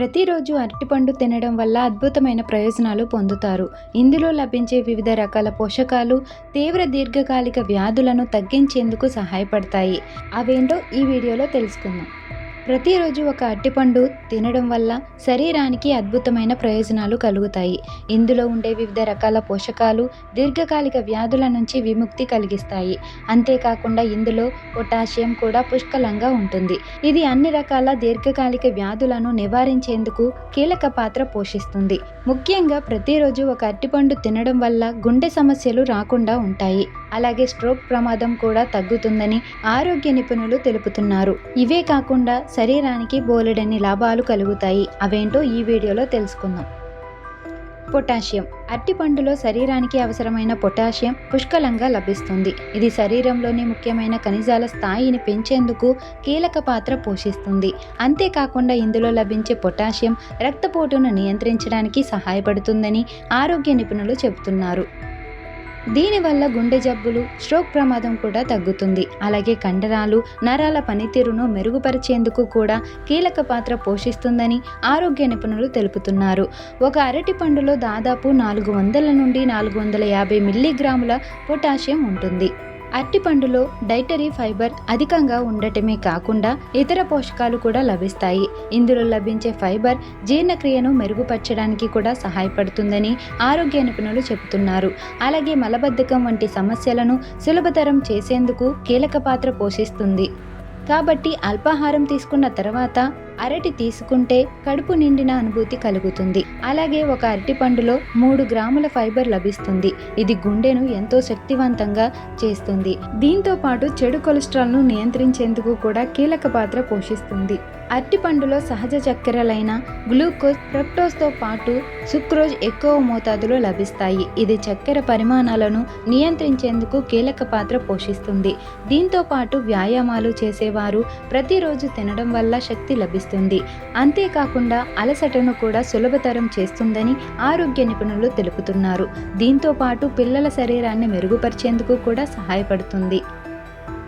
ప్రతిరోజు అరటిపండు తినడం వల్ల అద్భుతమైన ప్రయోజనాలు పొందుతారు. ఇందులో లభించే వివిధ రకాల పోషకాలు తీవ్ర దీర్ఘకాలిక వ్యాధులను తగ్గించేందుకు సహాయపడతాయి. అవేంటో ఈ వీడియోలో తెలుసుకుందాం. ప్రతిరోజు ఒక అరటిపండు తినడం వల్ల శరీరానికి అద్భుతమైన ప్రయోజనాలు కలుగుతాయి. ఇందులో ఉండే వివిధ రకాల పోషకాలు దీర్ఘకాలిక వ్యాధుల నుంచి విముక్తి కలిగిస్తాయి. అంతేకాకుండా ఇందులో పొటాషియం కూడా పుష్కలంగా ఉంటుంది. ఇది అన్ని రకాల దీర్ఘకాలిక వ్యాధులను నివారించేందుకు కీలక పాత్ర పోషిస్తుంది. ముఖ్యంగా ప్రతిరోజు ఒక అరటిపండు తినడం వల్ల గుండె సమస్యలు రాకుండా ఉంటాయి. అలాగే స్ట్రోక్ ప్రమాదం కూడా తగ్గుతుందని ఆరోగ్య నిపుణులు తెలుపుతున్నారు. ఇవే కాకుండా శరీరానికి బోలెడన్ని లాభాలు కలుగుతాయి. అవేంటో ఈ వీడియోలో తెలుసుకుందాం. పొటాషియం. అరటిపండులో శరీరానికి అవసరమైన పొటాషియం పుష్కలంగా లభిస్తుంది. ఇది శరీరంలోని ముఖ్యమైన ఖనిజాల స్థాయిని పెంచేందుకు కీలక పాత్ర పోషిస్తుంది. అంతేకాకుండా ఇందులో లభించే పొటాషియం రక్తపోటును నియంత్రించడానికి సహాయపడుతుందని ఆరోగ్య నిపుణులు చెబుతున్నారు. దీనివల్ల గుండె జబ్బులు స్ట్రోక్ ప్రమాదం కూడా తగ్గుతుంది. అలాగే కండరాలు నరాల పనితీరును మెరుగుపరిచేందుకు కూడా కీలక పాత్ర పోషిస్తుందని ఆరోగ్య నిపుణులు తెలుపుతున్నారు. ఒక అరటి పండులో దాదాపు నాలుగు వందల నుండి నాలుగు వందల యాభై మిల్లీగ్రాముల పొటాషియం ఉంటుంది. అరటిపండులో డైటరీ ఫైబర్ అధికంగా ఉండటమే కాకుండా ఇతర పోషకాలు కూడా లభిస్తాయి. ఇందులో లభించే ఫైబర్ జీర్ణక్రియను మెరుగుపరచడానికి కూడా సహాయపడుతుందని ఆరోగ్య నిపుణులు చెబుతున్నారు. అలాగే మలబద్ధకం వంటి సమస్యలను సులభతరం చేసేందుకు కీలక పాత్ర పోషిస్తుంది. కాబట్టి అల్పాహారం తీసుకున్న తర్వాత అరటి తీసుకుంటే కడుపు నిండిన అనుభూతి కలుగుతుంది. అలాగే ఒక అరటి పండులో మూడు గ్రాముల ఫైబర్ లభిస్తుంది. ఇది గుండెను ఎంతో శక్తివంతంగా చేస్తుంది. దీంతో పాటు చెడు కొలెస్ట్రాల్ను నియంత్రించేందుకు కూడా కీలక పాత్ర పోషిస్తుంది. అరటిపండులో సహజ చక్కెరలైన గ్లూకోజ్ ఫ్రక్టోజ్తో పాటు సుక్రోజ్ ఎక్కువ మోతాదులో లభిస్తాయి. ఇది చక్కెర పరిమాణాలను నియంత్రించేందుకు కీలక పాత్ర పోషిస్తుంది. దీంతో పాటు వ్యాయామాలు చేసేవారు ప్రతిరోజు తినడం వల్ల శక్తి లభిస్తుంది. అంతేకాకుండా అలసటను కూడా సులభతరం చేస్తుందని ఆరోగ్య నిపుణులు తెలుపుతున్నారు. దీంతో పాటు పిల్లల శరీరాన్ని మెరుగుపరిచేందుకు కూడా సహాయపడుతుంది.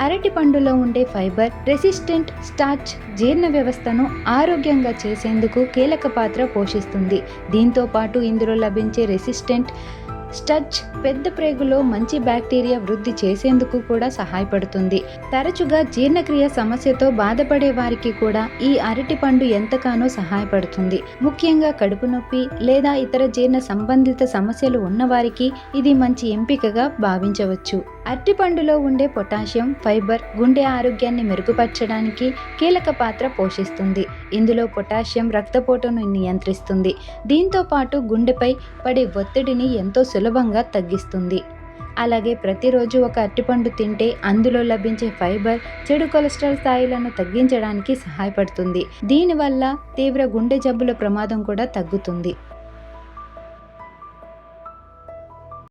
అరటి పండులో ఉండే ఫైబర్ రెసిస్టెంట్ స్టార్చ్ జీర్ణ వ్యవస్థను ఆరోగ్యంగా చేసేందుకు కీలక పాత్ర పోషిస్తుంది. దీంతో పాటు ఇందులో లభించే రెసిస్టెంట్ స్టచ్ పెద్ద ప్రేగులో మంచి బ్యాక్టీరియా వృద్ధి చేసేందుకు కూడా సహాయపడుతుంది. తరచుగా జీర్ణక్రియ సమస్యతో బాధపడే వారికి కూడా ఈ అరటి పండు ఎంతగానో సహాయపడుతుంది. ముఖ్యంగా కడుపు నొప్పి లేదా ఇతర జీర్ణ సంబంధిత సమస్యలు ఉన్నవారికి ఇది మంచి ఎంపికగా భావించవచ్చు. అరటిపండులో ఉండే పొటాషియం ఫైబర్ గుండె ఆరోగ్యాన్ని మెరుగుపరచడానికి కీలక పాత్ర పోషిస్తుంది. ఇందులో పొటాషియం రక్తపోటును నియంత్రిస్తుంది. దీంతో పాటు గుండెపై పడే ఒత్తిడిని ఎంతో సులభంగా తగ్గిస్తుంది. అలాగే ప్రతిరోజు ఒక అరటిపండు తింటే అందులో లభించే ఫైబర్ చెడు కొలెస్ట్రాల్ స్థాయిలను తగ్గించడానికి సహాయపడుతుంది. దీనివల్ల తీవ్ర గుండె జబ్బుల ప్రమాదం కూడా తగ్గుతుంది.